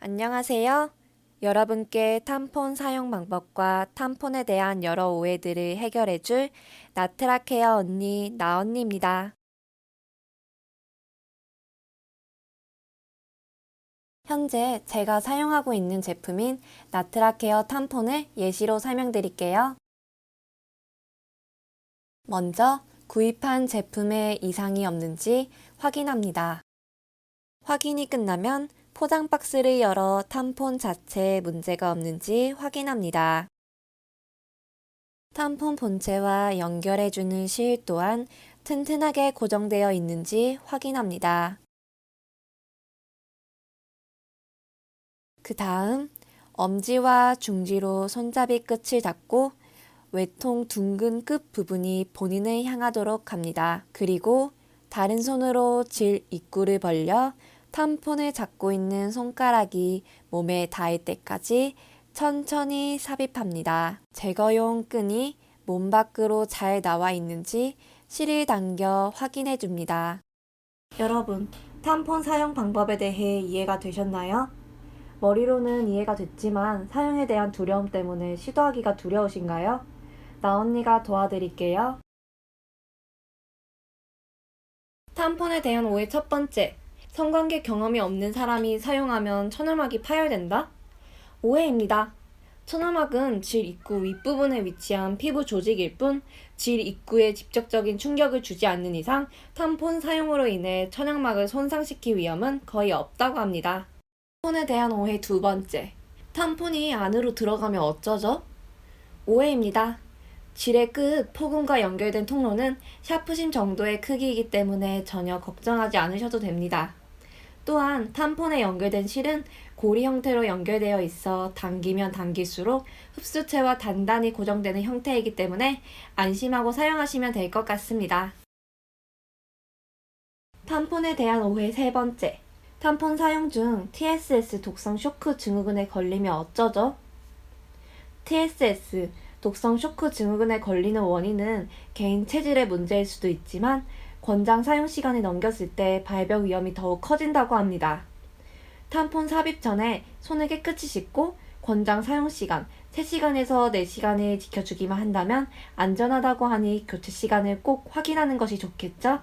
안녕하세요. 여러분께 탐폰 사용 방법과 탐폰에 대한 여러 오해들을 해결해줄 나트라 케어 언니 나언니입니다. 현재 제가 사용하고 있는 제품인 나트라케어 탐폰을 예시로 설명드릴게요. 먼저 구입한 제품에 이상이 없는지 확인합니다. 확인이 끝나면 포장 박스를 열어 탐폰 자체에 문제가 없는지 확인합니다. 탐폰 본체와 연결해주는 실 또한 튼튼하게 고정되어 있는지 확인합니다. 그 다음 엄지와 중지로 손잡이 끝을 잡고 외통 둥근 끝 부분이 본인을 향하도록 합니다. 그리고 다른 손으로 질 입구를 벌려 탐폰을 잡고 있는 손가락이 몸에 닿을 때까지 천천히 삽입합니다. 제거용 끈이 몸 밖으로 잘 나와 있는지 실을 당겨 확인해 줍니다. 여러분, 탐폰 사용 방법에 대해 이해가 되셨나요? 머리로는 이해가 됐지만 사용에 대한 두려움 때문에 시도하기가 두려우신가요? 나 언니가 도와드릴게요. 탐폰에 대한 오해 첫 번째. 성관계 경험이 없는 사람이 사용하면 천연막이 파열된다? 오해입니다. 천연막은 질 입구 윗부분에 위치한 피부 조직일 뿐, 질 입구에 직접적인 충격을 주지 않는 이상 탐폰 사용으로 인해 천연막을 손상시킬 위험은 거의 없다고 합니다. 탐폰에 대한 오해 두 번째. 탐폰이 안으로 들어가면 어쩌죠? 오해입니다. 질의 끝 폭음과 연결된 통로는 샤프심 정도의 크기이기 때문에 전혀 걱정하지 않으셔도 됩니다. 또한 탐폰에 연결된 실은 고리 형태로 연결되어 있어 당기면 당길수록 흡수체와 단단히 고정되는 형태이기 때문에 안심하고 사용하시면 될 것 같습니다. 탐폰에 대한 오해 세 번째. 탐폰 사용 중 TSS 독성 쇼크 증후군에 걸리면 어쩌죠? TSS 독성 쇼크 증후군에 걸리는 원인은 개인 체질의 문제일 수도 있지만 권장 사용 시간이 넘겼을 때 발병 위험이 더욱 커진다고 합니다. 탐폰 삽입 전에 손을 깨끗이 씻고 권장 사용 시간 3시간에서 4시간을 지켜주기만 한다면 안전하다고 하니 교체 시간을 꼭 확인하는 것이 좋겠죠?